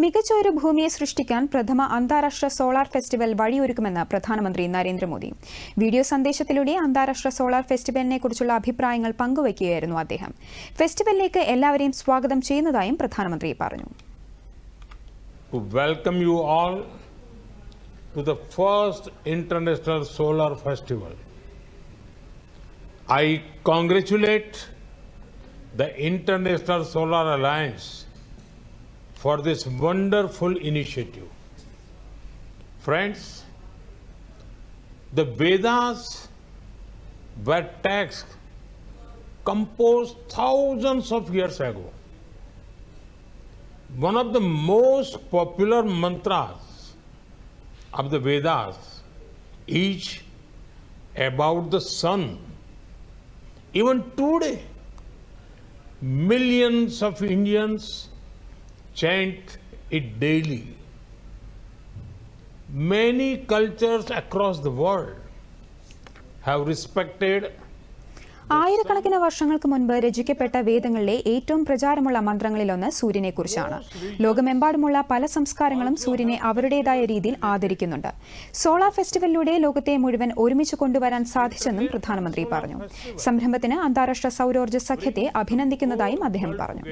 മികച്ച ഒരു ഭൂമിയെ സൃഷ്ടിക്കാൻ പ്രഥമ അന്താരാഷ്ട്ര സോളാർ ഫെസ്റ്റിവൽ വഴിയൊരുക്കുമെന്ന് പ്രധാനമന്ത്രി നരേന്ദ്രമോദി. വീഡിയോ സന്ദേശത്തിലൂടെ അന്താരാഷ്ട്ര സോളാർ ഫെസ്റ്റിവലിനെ കുറിച്ചുള്ള അഭിപ്രായങ്ങൾ പങ്കുവയ്ക്കുകയായിരുന്നു അദ്ദേഹം. ഫെസ്റ്റിവലിലേക്ക് എല്ലാവരെയും സ്വാഗതം ചെയ്യുന്നതായും പ്രധാനമന്ത്രി പറഞ്ഞു. Welcome you all to the first international solar festival I I the international solar Alliance for this wonderful initiative. Friends, the Vedas were texts composed thousands of years ago one of the most popular mantras of the Vedas is about the sun. Even today, millions of Indians chant it daily. Many cultures across the world have respected ആയിരക്കണക്കിന് വർഷങ്ങൾക്ക് മുൻപ് രചിക്കപ്പെട്ട വേദങ്ങളിലെ ഏറ്റവും പ്രചാരമുള്ള മന്ത്രങ്ങളിലൊന്ന് സൂര്യനെക്കുറിച്ചാണ്. ലോകമെമ്പാടുമുള്ള പല സംസ്കാരങ്ങളും സൂര്യനെ അവരുടേതായ രീതിയിൽ ആദരിക്കുന്നുണ്ട്. സോളാർ ഫെസ്റ്റിവലിലൂടെ ലോകത്തെ മുഴുവൻ ഒരുമിച്ച് കൊണ്ടുവരാൻ സാധിച്ചെന്നും പ്രധാനമന്ത്രി പറഞ്ഞു. സംരംഭത്തിന് അന്താരാഷ്ട്ര സൗരോർജ സഖ്യത്തെ അഭിനന്ദിക്കുന്നതായും അദ്ദേഹം പറഞ്ഞു.